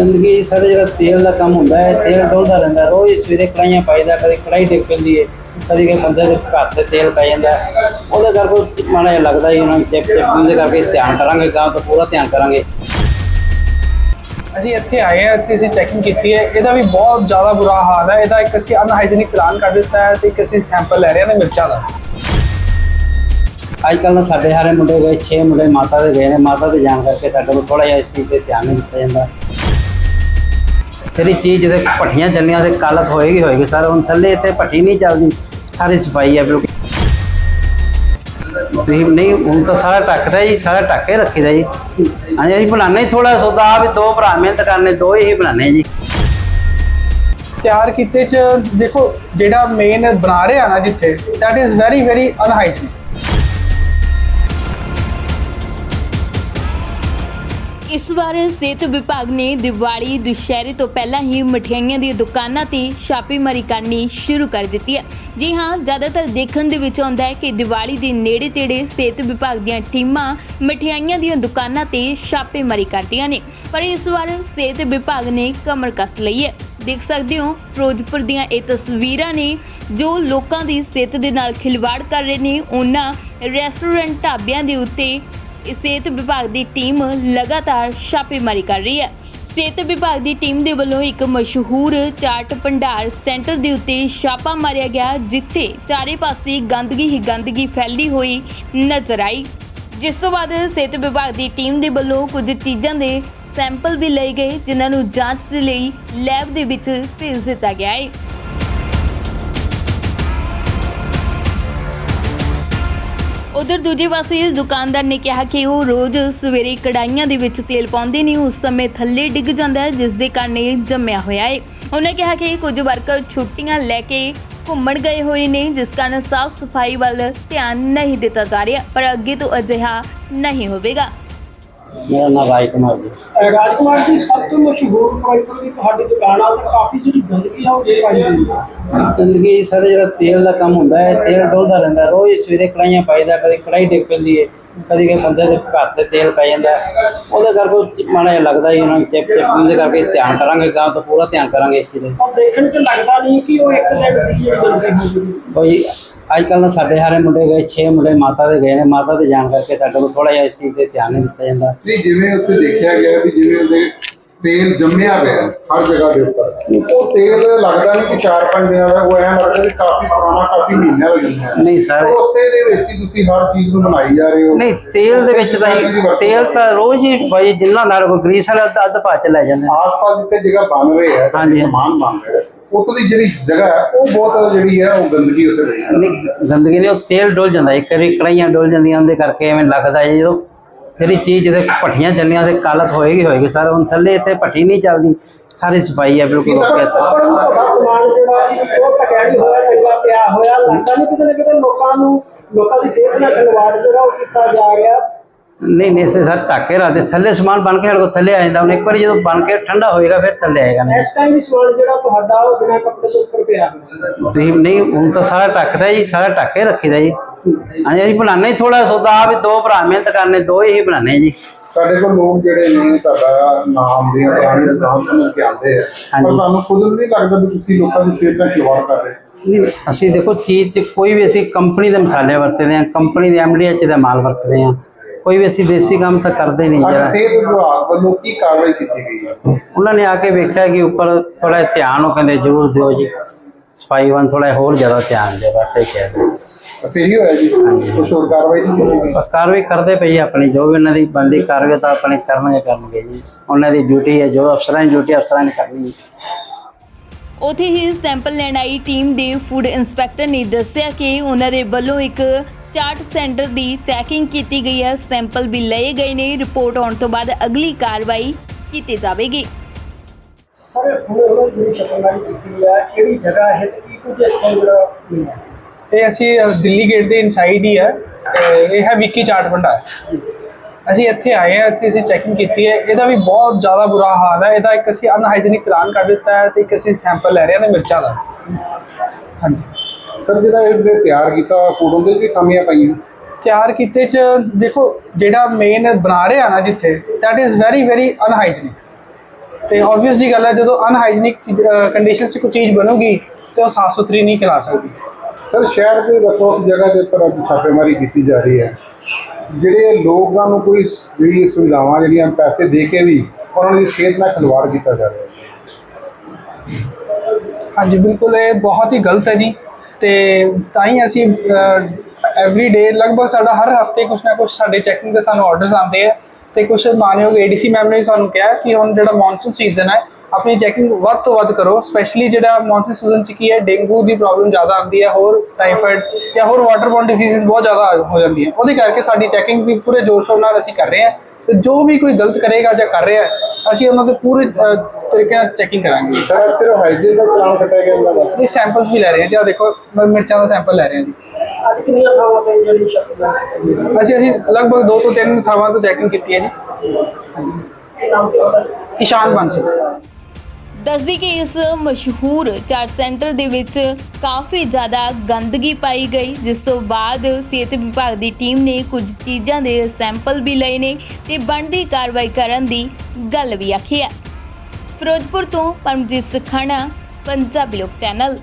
ਜ਼ਿੰਦਗੀ ਸਾਡੇ ਜਿਹੜਾ ਤੇਲ ਦਾ ਕੰਮ ਹੁੰਦਾ ਹੈ ਤੇਲ ਡੋਲਦਾ ਰਹਿੰਦਾ ਰੋਜ਼ ਸਵੇਰੇ ਕੜਾਈਆਂ ਪਾਈਦਾ ਕਦੇ ਕੜਾਈ ਡਿੱਗ ਪੈਂਦੀ ਹੈ ਕਦੇ ਕਿ ਬੰਦੇ ਦੇ ਘਰ ਤੇ ਤੇਲ ਪੈ ਜਾਂਦਾ। ਉਹਦੇ ਕਰਕੇ ਮਾੜਾ ਜਿਹਾ ਲੱਗਦਾ ਹੀ ਉਹਨਾਂ ਨੂੰ ਚਿਪ ਚਿਪ ਉਹਦੇ ਕਰਕੇ ਧਿਆਨ ਕਰਾਂਗੇ ਗਾਂ ਤੋਂ ਪੂਰਾ ਧਿਆਨ ਕਰਾਂਗੇ। ਅਸੀਂ ਇੱਥੇ ਆਏ ਹਾਂ ਇੱਥੇ ਅਸੀਂ ਚੈਕਿੰਗ ਕੀਤੀ ਹੈ। ਇਹਦਾ ਵੀ ਬਹੁਤ ਜ਼ਿਆਦਾ ਬੁਰਾ ਹਾਲ ਹੈ। ਇਹਦਾ ਇੱਕ ਅਸੀਂ ਅਨਹਾਈਜੀਨਿਕ ਚਲਾਨ ਕਰ ਦਿੱਤਾ ਹੈ ਤੇ ਇੱਕ ਅਸੀਂ ਸੈਂਪਲ ਲੈ ਰਹੇ ਹਾਂ ਨੇ ਮਿਰਚਾਂ ਦਾ। ਅੱਜ ਕੱਲ੍ਹ ਸਾਡੇ ਹਾਰੇ ਮੁੰਡੇ ਗਏ 6 ਮੁੰਡੇ ਮਾਤਾ ਦੇ ਗਏ ਨੇ। ਮਾਤਾ ਦੇ ਜਾਣ ਕਰਕੇ ਸਾਡੇ ਕੋਲ ਥੋੜਾ ਜਿਹਾ ਇਸ ਚੀਜ਼ ਤੇ ਧਿਆਨ ਨਹੀਂ ਦਿੱਤਾ ਜਾਂਦਾ ਤੇਰੀ ਚੀਜ਼ ਜਿਹਦੇ ਭੱਠੀਆਂ ਚੱਲੀਆਂ ਤੇ ਕਾਲਤ ਹੋਏਗੀ ਹੋਏਗੀ। ਸਰ, ਹੁਣ ਥੱਲੇ ਇੱਥੇ ਭੱਠੀ ਨਹੀਂ ਚੱਲਦੀ। ਸਾਰੀ ਸਫ਼ਾਈ ਹੈ ਬਿਲਕੁਲ। ਤੁਸੀਂ ਨਹੀਂ, ਹੁਣ ਤਾਂ ਸਾਰਾ ਟੱਕਦਾ ਜੀ, ਸਾਰਾ ਟੱਕ ਕੇ ਰੱਖੀਦਾ ਜੀ। ਹਾਂਜੀ, ਅਸੀਂ ਬਣਾਉਂਦੇ ਹੀ ਥੋੜਾ ਸੌਦਾ, ਵੀ ਦੋ ਭਰਾ ਮਿਹਨਤ ਕਰਨੇ, ਦੋ ਹੀ ਬਣਾਉਂਦੇ ਜੀ। ਚਾਰ ਕੀਤੇ ਚ ਦੇਖੋ, ਜਿਹੜਾ ਮੇਨ ਬਣਾ ਰਿਹਾ ਨਾ ਜਿੱਥੇ that is very very unhygienic ਇਸ ਵਾਰ ਸਿਹਤ ਵਿਭਾਗ ਨੇ ਦੀਵਾਲੀ ਦੁਸ਼ਹਿਰੇ ਤੋਂ ਪਹਿਲਾਂ ਹੀ ਮਠਿਆਈਆਂ ਦੀਆਂ ਦੁਕਾਨਾਂ ਤੇ ਛਾਪੇਮਾਰੀ ਕਰਨੀ ਸ਼ੁਰੂ ਕਰ ਦਿੱਤੀ ਹੈ। ਜੀ ਹਾਂ, ਜ਼ਿਆਦਾਤਰ ਦੇਖਣ ਦੇ ਵਿੱਚ ਆਉਂਦਾ ਹੈ ਕਿ ਦੀਵਾਲੀ ਦੇ ਨੇੜੇ ਤੇੜੇ ਸਿਹਤ ਵਿਭਾਗ ਦੀਆਂ ਟੀਮਾਂ ਮਠਿਆਈਆਂ ਦੀਆਂ ਦੁਕਾਨਾਂ ਤੇ ਛਾਪੇਮਾਰੀ ਕਰਦੀਆਂ ਨੇ। ਪਰ ਇਸ ਵਾਰ ਸਿਹਤ ਵਿਭਾਗ ਨੇ ਕਮਰ ਕੱਸ ਲਈ ਹੈ। ਦੇਖ ਸਕਦੇ ਹੋ, ਫਿਰੋਜ਼ਪੁਰ ਦੀਆਂ ਇਹ ਤਸਵੀਰਾਂ ਨੇ ਜੋ ਲੋਕਾਂ ਦੀ ਸਿਹਤ ਦੇ ਨਾਲ ਖਿਲਵਾੜ ਕਰ ਰਹੇ ਨੇ, ਉਹਨਾਂ ਰੈਸਟੋਰੈਂਟ ਢਾਬਿਆਂ ਦੇ ਉੱਤੇ ਸਿਹਤ ਵਿਭਾਗ ਦੀ ਟੀਮ ਲਗਾਤਾਰ ਛਾਪੇਮਾਰੀ ਕਰ ਰਹੀ ਹੈ। ਸਿਹਤ ਵਿਭਾਗ ਦੀ ਟੀਮ ਦੇ ਵੱਲੋਂ ਇੱਕ ਮਸ਼ਹੂਰ ਚਾਟ ਭੰਡਾਰ ਸੈਂਟਰ ਦੇ ਉੱਤੇ ਛਾਪਾ ਮਾਰਿਆ ਗਿਆ, ਜਿੱਥੇ ਚਾਰੇ ਪਾਸੇ ਗੰਦਗੀ ਹੀ ਗੰਦਗੀ ਫੈਲੀ ਹੋਈ ਨਜ਼ਰ ਆਈ। ਜਿਸ ਤੋਂ ਬਾਅਦ ਸਿਹਤ ਵਿਭਾਗ ਦੀ ਟੀਮ ਦੇ ਵੱਲੋਂ ਕੁਝ ਚੀਜ਼ਾਂ ਦੇ ਸੈਂਪਲ ਵੀ ਲਏ ਗਏ, ਜਿਨ੍ਹਾਂ ਨੂੰ ਜਾਂਚ ਦੇ ਲਈ ਲੈਬ ਦੇ ਵਿੱਚ ਭੇਜ ਦਿੱਤਾ ਗਿਆ ਹੈ। ਉਧਰ ਦੂਜੇ ਪਾਸੇ ਦੁਕਾਨਦਾਰ ਨੇ ਕਿਹਾ ਕਿ ਉਹ ਰੋਜ਼ ਸਵੇਰੇ ਕੜਾਈਆਂ ਦੇ ਵਿੱਚ ਤੇਲ ਪਾਉਂਦੇ ਨੇ, ਉਸ ਸਮੇਂ ਥੱਲੇ ਡਿੱਗ ਜਾਂਦਾ ਹੈ ਜਿਸ ਦੇ ਕਾਰਨ ਇਹ ਜੰਮਿਆ ਹੋਇਆ ਹੈ। ਉਹਨੇ ਕਿਹਾ ਕਿ ਕੁਝ ਵਰਕਰ ਛੁੱਟੀਆਂ ਲੈ ਕੇ ਘੁੰਮਣ ਗਏ ਹੋਏ ਨੇ, ਜਿਸ ਕਾਰਨ ਸਾਫ਼ ਸਫ਼ਾਈ ਵੱਲ ਧਿਆਨ ਨਹੀਂ ਦਿੱਤਾ ਜਾ ਰਿਹਾ, ਪਰ ਅੱਗੇ ਤੋਂ ਅਜਿਹਾ ਨਹੀਂ ਹੋਵੇਗਾ। ਮੇਰਾ ਨਾਮ ਰਾਜ ਕੁਮਾਰ ਜੀ ਰਾਜਕੁਮਾਰ ਜੀ ਸਭ ਤੋਂ ਮਸ਼ਹੂਰ ਕੁਆਲਿਟੀ ਦੀ ਤੁਹਾਡੀ ਦੁਕਾਨ ਆ ਤਾਂ ਕਾਫੀ ਜਿਹੜੀ ਗੰਦਗੀ ਆ ਉਹ ਜਿਹੜੀ ਪਾਈ ਹੋਈ ਹੈ ਜ਼ਿੰਦਗੀ ਸਾਡੇ ਜਿਹੜਾ ਤੇਲ ਦਾ ਕੰਮ ਹੁੰਦਾ ਹੈ ਤੇਲ ਡੋਲਦਾ ਰਹਿੰਦਾ ਰੋਜ਼ ਸਵੇਰੇ ਕੜਾਈਆਂ ਪਾਈਦਾ ਕਦੇ ਕੜਾਈ ਡਿੱਗ ਪੈਂਦੀ ਹੈ ਕਦੇ ਕਿ ਬੰਦੇ ਦੇ ਘਰ ਤੇ ਤੇਲ ਪੈ ਜਾਂਦਾ ਹੈ। ਉਹਦੇ ਕਰਕੇ ਮਾੜਾ ਜਿਹਾ ਲੱਗਦਾ ਹੀ ਉਹਨਾਂ ਨੂੰ ਚਿਪ ਚਿਪ ਕਰਕੇ ਧਿਆਨ ਕਰਾਂਗੇ ਗਾਂ ਤੋਂ ਪੂਰਾ ਧਿਆਨ ਕਰਾਂਗੇ ਇਸ ਚੀਜ਼ ਦੇ ਪਰ ਦੇਖਣ 'ਚ ਲੱਗਦਾ ਨਹੀਂ ਕਿ ਉਹ ਇੱਕ ਦਿਨ ਦੀ ਜਿਹੜੀ ਗੰਦਗੀ ਹੋ ਗਈ ਕੋਈ ਅੱਜ ਕੱਲ੍ਹ ਨਾ ਸਾਡੇ ਹਾਰੇ ਮੁੰਡੇ ਗਏ 6 ਮੁੰਡੇ ਮਾਤਾ ਦੇ ਗਏ ਨੇ। ਮਾਤਾ ਦੇ ਜਾਣ ਕਰਕੇ ਸਾਡੇ ਕੋਲ ਥੋੜਾ ਜਿਹਾ ਇਸ ਚੀਜ਼ ਤੇ ਧਿਆਨ ਨਹੀਂ ਦਿੱਤਾ ਜਾਂਦਾ। ਨਹੀਂ ਜਿਵੇਂ ਉੱਥੇ ਦੇਖਿਆ ਗਿਆ ਵੀ ਜਿਵੇਂ ਉਹਦੇ ਤੇਲ ਜੰਮਿਆ ਪਿਆ ਹਰ ਜਗ੍ਹਾ ਦੇ ਉੱਪਰ। ਉਹ ਤੇਲ ਲੱਗਦਾ ਨਹੀਂ ਕਿ 4-5 ਦਿਨਾਂ ਦਾ ਉਹ ਐਂ ਲੱਗਦਾ ਕਿ ਕਾਫੀ ਪੁਰਾਣਾ ਕਾਫੀ ਜੰਮਿਆ ਹੈ। ਨਹੀਂ ਸਰ। ਉਸੇ ਦੇ ਵਿੱਚ ਹੀ ਤੁਸੀਂ ਹਰ ਚੀਜ਼ ਨੂੰ ਬਣਾਈ ਜਾ ਰਹੇ ਹੋ। ਨਹੀਂ ਤੇਲ ਦੇ ਵਿੱਚ ਤਾਂ ਤੇਲ ਤਾਂ ਰੋਜ਼ ਹੀ ਭਾਈ ਜਿੰਨਾ ਨਾਲ ਕੋਈ ਗਰੀਸ ਵਾਲਾ ਅੱਧ- ਪਾ ਚ ਲੈ ਜਾਂਦੇ। ਆਸ-ਪਾਸ ਜਿੱਥੇ ਜਗ੍ਹਾ ਬਣ ਰਹੀ ਹੈ। ਸਮਾਨ ਬਣ ਰਿਹਾ ਹੈ। ਉੱਥੋਂ ਦੀ ਜਿਹੜੀ ਜਗ੍ਹਾ ਹੈ ਉਹ ਬਹੁਤ ਜਿਹੜੀ ਹੈ ਉਹ ਗੰਦਗੀ ਉੱਥੇ ਰਹੀ ਹੈ। ਨਹੀਂ ਗੰਦਗੀ ਨੇ ਉਹ ਤੇਲ ਡੋਲ ਜਾਂਦਾ ਇੱਕ ਵਾਰੀ ਕੜਾਈਆਂ ਡੋਲ ਜਾਂਦੀਆਂ ਉਹਦੇ ਕਰਕੇ ਐਵੇਂ ਲੱਗਦਾ ਹੈ ਜਦੋਂ ਜਿਹੜੀ ਚੀਜ਼ ਜਿਹਦੇ ਭੱਠੀਆਂ ਚੱਲੀਆਂ ਤੇ ਕਾਲਤ ਹੋਏਗੀ ਹੋਏਗੀ। ਸਰ ਹੁਣ ਥੱਲੇ ਇੱਥੇ ਭੱਠੀ ਨਹੀਂ ਚੱਲਦੀ ਸਾਰੀ ਸਫ਼ਾਈ ਹੈ ਬਿਲਕੁਲ ਓਕੇ ਉਹ ਤੁਹਾਡਾ ਸਮਾਨ ਜਿਹੜਾ ਉਹ ਨਹੀਂ ਹੋਇਆ ਚੰਗਾ ਪਿਆ ਹੋਇਆ ਲੱਗਦਾ ਨਹੀਂ ਕਿਤੇ ਨਾ ਕਿਤੇ ਲੋਕਾਂ ਨੂੰ ਲੋਕਾਂ ਦੀ ਸਿਹਤ ਨਾਲ ਖਿਲਵਾੜ ਜਿਹੜਾ ਉਹ ਕੀਤਾ ਜਾ ਰਿਹਾ। ਨਹੀਂ ਨਹੀਂ ਸਰ ਟਾਕੇ ਰਾਤੇ ਥੱਲੇ ਸਮਾਨ ਬਣ ਕੇ ਕੋਲ ਥੱਲੇ ਆ ਜਾਂਦਾ। ਹੁਣ ਇੱਕ ਵਾਰੀ ਜਦੋਂ ਬਣ ਕੇ ਠੰਡਾ ਹੋਏਗਾ ਫਿਰ ਥੱਲੇ ਆਏਗਾ ਨਹੀਂ ਇਸ ਟਾਈਮ ਵੀ ਸਮਾਨ ਜਿਹੜਾ ਤੁਹਾਡਾ ਉਹ ਬਿਨਾਂ ਕੱਪੜੇ ਤੋਂ ਉੱਪਰ ਪਿਆ। ਤੁਸੀਂ ਨਹੀਂ ਹੁਣ ਤਾਂ ਸਾਰਾ ਟੱਕਦਾ ਜੀ ਸਾਰਾ ਟੱਕ ਰੱਖੀਦਾ ਜੀ। ਹਾਂਜੀ ਅਸੀਂ ਬਣਾਉਂਦੇ ਹੀ ਥੋੜਾ ਸੌਦਾ ਆ ਵੀ ਦੋ ਭਰਾ ਮਿਹਨਤ ਕਰਨੇ ਦੋ ਹੀ ਬਣਾਉਂਦੇ ਜੀ। ਸਾਡੇ ਕੋਲ ਲੋਕ ਜਿਹੜੇ ਨੇ ਤੁਹਾਡਾ ਨਾਮ ਦੇ ਪੁਰਾਣੀ ਦੁਕਾਨ ਸਮਝ ਕੇ ਆਉਂਦੇ ਆ। ਪਰ। ਤੁਹਾਨੂੰ ਖੁਦ ਨੂੰ ਨਹੀਂ ਲੱਗਦਾ ਵੀ ਤੁਸੀਂ ਲੋਕਾਂ ਦੀ ਸਿਹਤ ਖਿਲਵਾੜ ਕਰ ਰਹੇ ਅਸੀਂ ਦੇਖੋ ਚੀਜ਼ 'ਚ ਕੋਈ ਵੀ ਅਸੀਂ ਕੰਪਨੀ ਦੇ ਮਸਾਲੇ ਵਰਤਦੇ ਹਾਂ ਕੰਪਨੀ ਦੇ ਐਮਡੀਐਚ ਦਾ ਮਾਲ ਵਰਤਦੇ ਹਾਂ। ਕੋਈ ਵੀ ਅਸੀਂ ਦੇਸੀ ਕੰਮ ਤਾਂ ਕਰਦੇ ਨਹੀਂ ਅੱਜ ਜਰਾ। ਸਿਹਤ ਵਿਭਾਗ ਵੱਲੋਂ ਕੀ ਕਾਰਵਾਈ ਕੀਤੀ ਗਈ ਹੈ? ਉਹਨਾਂ ਨੇ ਆ ਕੇ ਵੇਖਿਆ ਕਿ ਉੱਪਰ ਥੋੜਾ ਧਿਆਨ ਉਹ ਕਹਿੰਦੇ ਜ਼ਰੂਰ ਦਿਓ ਜੀ। ਸਫ਼ਾਈ ਵੱਲ ਥੋੜਾ ਹੋਰ ਜ਼ਿਆਦਾ ਧਿਆਨ ਦੇ ਬਸ ਇਹ ਕਹਿੰਦੇ ਅਸੀਂ ਇਹੀ ਹੋਇਆ ਜੀ? ਕੁਛ ਹੋਰ ਕਾਰਵਾਈ ਨਹੀਂ ਕੀਤੀ ਗਈ? ਪਰ ਕਾਰਵਾਈ ਕਰਦੇ ਪਈ ਆ ਆਪਣੀ ਜੋ ਵੀ ਉਹਨਾਂ ਦੀ ਬੰਦੀ ਕਾਰਵਾਈ ਤਾਂ ਆਪਣੇ ਕਰਨਗੇ ਕਰਨਗੇ ਜੀ। ਉਹਨਾਂ ਦੀ ਡਿਊਟੀ ਹੈ ਜੋ ਅਫਸਰਾਂ ਦੀ ਡਿਊਟੀ ਅਫਸਰਾਂ ਨੇ ਕਰਨੀ ਹੈ। ਉਥੇ ਹੀ ਸੈਂਪਲ ਲੈਣ ਆਈ ਟੀਮ ਦੇ ਫੂਡ ਇੰਸਪੈਕਟਰ ਨੇ ਦੱਸਿਆ ਕਿ ਉਹਨਾਂ ਦੇ ਵੱਲੋਂ ਇੱਕ ਚਾਟ ਸੈਂਟਰ ਦੀ ਚੈਕਿੰਗ ਕੀਤੀ ਗਈ ਹੈ। ਸੈਂਪਲ ਵੀ ਲਏ ਗਏ ਨੇ। ਰਿਪੋਰਟ ਆਉਣ ਤੋਂ ਬਾਅਦ ਅਗਲੀ ਕਾਰਵਾਈ ਕੀਤੀ ਜਾਵੇਗੀ। ਸਰ ਉਹਨਾਂ ਦੀ ਜਿਹੜੀ ਸ਼ਕਲਬਾਜ਼ੀ ਕੀਤੀ ਆ ਕਿਹੜੀ ਜਗ੍ਹਾ ਹੈ ਤੇ ਕੀ ਕੁਝ ਇੱਥੇ ਜਿਹੜਾ ਮਿਲਿਆ ਇਹ ਅਸੀਂ ਦਿੱਲੀ ਗੇਟ ਦੇ ਇਨਸਾਈਡ ਹੀ ਹੈ। ਤੇ ਇਹ ਹੈ ਵਿੱਕੀ ਚਾਟ ਭੰਡਾਰ। ਅਸੀਂ ਇੱਥੇ ਆਏ ਹਾਂ ਇੱਥੇ ਅਸੀਂ ਚੈਕਿੰਗ ਕੀਤੀ ਹੈ। ਇਹਦਾ ਵੀ ਬਹੁਤ ਜ਼ਿਆਦਾ ਬੁਰਾ ਹਾਲ ਹੈ। ਇਹਦਾ ਇੱਕ ਅਸੀਂ ਅਨਹਾਈਜੀਨਿਕ ਚਲਾਨ ਕਰ ਦਿੱਤਾ ਹੈ ਤੇ ਇੱਕ ਅਸੀਂ ਸੈਂਪਲ ਲੈ ਰਹੇ ਹਾਂ ਨੇ ਮਿਰਚਾਂ ਦਾ। ਹਾਂਜੀ। ਸਰ ਜਿਹੜਾ ਇਹਨੇ ਤਿਆਰ ਕੀਤਾ ਫੂਡ ਉਹਦੇ 'ਚ ਵੀ ਖਾਮੀਆਂ ਪਾਈਆਂ? ਤਿਆਰ ਕੀਤੇ ਚ ਦੇਖੋ ਜਿਹੜਾ ਮੇਨ ਬਣਾ ਰਿਹਾ ਨਾ ਜਿੱਥੇ that is very very unhygienic. ਤੇ ਆਬਵੀਅਸ ਜੀ ਗੱਲ ਹੈ ਜਦੋਂ ਅਨਹਾਈਜੀਨਿਕ ਕੰਡੀਸ਼ਨਸ 'ਚ ਕੋਈ ਚੀਜ਼ ਬਣੂਗੀ ਤੇ ਉਹ ਸਾਫ਼ ਸੁਥਰੀ ਨਹੀਂ ਖਿਲਾ ਸਕਦੀ। ਸਰ ਸ਼ਹਿਰ ਦੇ ਵੱਖੋ ਵੱਖ ਜਗ੍ਹਾ ਦੇ ਉੱਪਰ ਅੱਜ ਛਾਪੇਮਾਰੀ ਕੀਤੀ ਜਾ ਰਹੀ ਹੈ। ਜਿਹੜੇ ਲੋਕਾਂ ਨੂੰ ਕੋਈ ਜਿਹੜੀ ਸੁਵਿਧਾਵਾਂ ਜਿਹੜੀਆਂ ਪੈਸੇ ਦੇ ਕੇ ਵੀ ਉਹਨਾਂ ਦੀ ਸਿਹਤ ਨਾਲ ਖਿਲਵਾੜ ਕੀਤਾ ਜਾ ਰਿਹਾ ਹੈ। ਹਾਂਜੀ ਬਿਲਕੁਲ ਇਹ ਬਹੁਤ ਹੀ ਗਲਤ ਹੈ ਜੀ। ਤੇ ਤਾਂ ਹੀ ਅਸੀਂ ਐਵਰੀ ਡੇ ਲਗਭਗ ਸਾਡਾ ਹਰ ਹਫ਼ਤੇ ਕੁਛ ਨਾ ਕੁਛ ਸਾਡੇ ਚੈਕਿੰਗ ਦੇ ਸਾਨੂੰ ਆਰਡਰਸ ਆਉਂਦੇ ਆ। ਤੇ ਕੁਛ ਮਾਨਯੋਗ ਏਡੀਸੀ ਮੈਮ ਨੇ ਵੀ ਸਾਨੂੰ ਕਿਹਾ ਕਿ ਹੁਣ ਜਿਹੜਾ ਮੌਨਸੂਨ ਸੀਜ਼ਨ ਹੈ, ਆਪਣੀ ਚੈਕਿੰਗ ਵੱਧ ਤੋਂ ਵੱਧ ਕਰੋ ਸਪੈਸ਼ਲੀ ਜਿਹੜਾ ਮੌਨਸੂਨ ਸੀਜ਼ਨ ਚ ਕੀ ਹੈ, ਡੇਂਗੂ ਦੀ ਪ੍ਰੋਬਲਮ ਜ਼ਿਆਦਾ ਆਉਂਦੀ ਹੈ, ਹੋਰ ਟਾਈਫਾਇਡ ਜਾਂ ਹੋਰ ਵਾਟਰਬੋਰਨ ਡਿਸੀਜ਼ਸ ਬਹੁਤ ਜ਼ਿਆਦਾ ਹੋ ਜਾਂਦੀਆਂ। ਉਹਦੇ ਕਰਕੇ ਸਾਡੀ ਚੈਕਿੰਗ ਵੀ ਪੂਰੇ ਜੋਰ ਸ਼ੋਰ ਨਾਲ ਅਸੀਂ ਕਰ ਰਹੇ ਹਾਂ। ਤੇ ਜੋ ਵੀ ਕੋਈ ਗਲਤ ਕਰੇਗਾ ਜਾਂ ਕਰ ਰਿਹਾ ਹੈ ਅਸੀਂ ਉਹਨਾਂ ਦੇ ਪੂਰੇ ਅਹ, ਤਰੀਕੇ ਨਾਲ ਚੈਕਿੰਗ ਕਰਾਂਗੇ। ਸਰ ਅੱਜ ਸਿਰਫ ਹਾਈਜੀਨ ਦਾ ਚਲਾਨ ਕੱਟਿਆ ਗਿਆ ਇਹਨਾਂ ਦਾ? ਇਹ ਸੈਂਪਲਸ ਵੀ ਲੈ ਰਹੇ ਹਾਂ ਜੀ। ਆਹ ਦੇਖੋ ਮੈਂ ਮਿਰਚਾਂ ਦਾ ਸੈਂਪਲ ਲੈ ਰਹੇ ਹਾਂ ਜੀ। ਅੱਜ ਕਿੰਨੀਆਂ ਥਾਵਾਂ ਤੇ ਜਿਹੜੀ ਸ਼ਕਲ ਅਸੀਂ ਅਸੀਂ ਲਗਭਗ 2 ਤੋਂ 3 ਥਾਵਾਂ ਤੋਂ ਚੈਕਿੰਗ ਕੀਤੀ ਹੈ ਜੀ। ਨਾਮ ਤੇ ਉਹਦਾ ਇਸ਼ਾਨ ਬਾਂਸੀ ਦੱਸਦੀ ਕਿ ਇਸ ਮਸ਼ਹੂਰ ਚਾਰ ਸੈਂਟਰ ਦੇ ਵਿੱਚ ਕਾਫੀ ਜ਼ਿਆਦਾ ਗੰਦਗੀ ਪਾਈ ਗਈ, ਜਿਸ ਤੋਂ ਬਾਅਦ ਸਿਹਤ ਵਿਭਾਗ ਦੀ ਟੀਮ ਨੇ ਕੁਝ ਚੀਜ਼ਾਂ ਦੇ ਸੈਂਪਲ ਵੀ ਲਏ ਨੇ ਤੇ ਬਣਦੀ ਕਾਰਵਾਈ ਕਰਨ ਦੀ ਗੱਲ ਵੀ ਆਖੀ ਹੈ। ਫਿਰੋਜ਼ਪੁਰ ਤੋਂ ਪਰਮਜੀਤ ਸਖਾਣਾ, ਪੰਜਾਬੀ ਲੋਕ ਚੈਨਲ।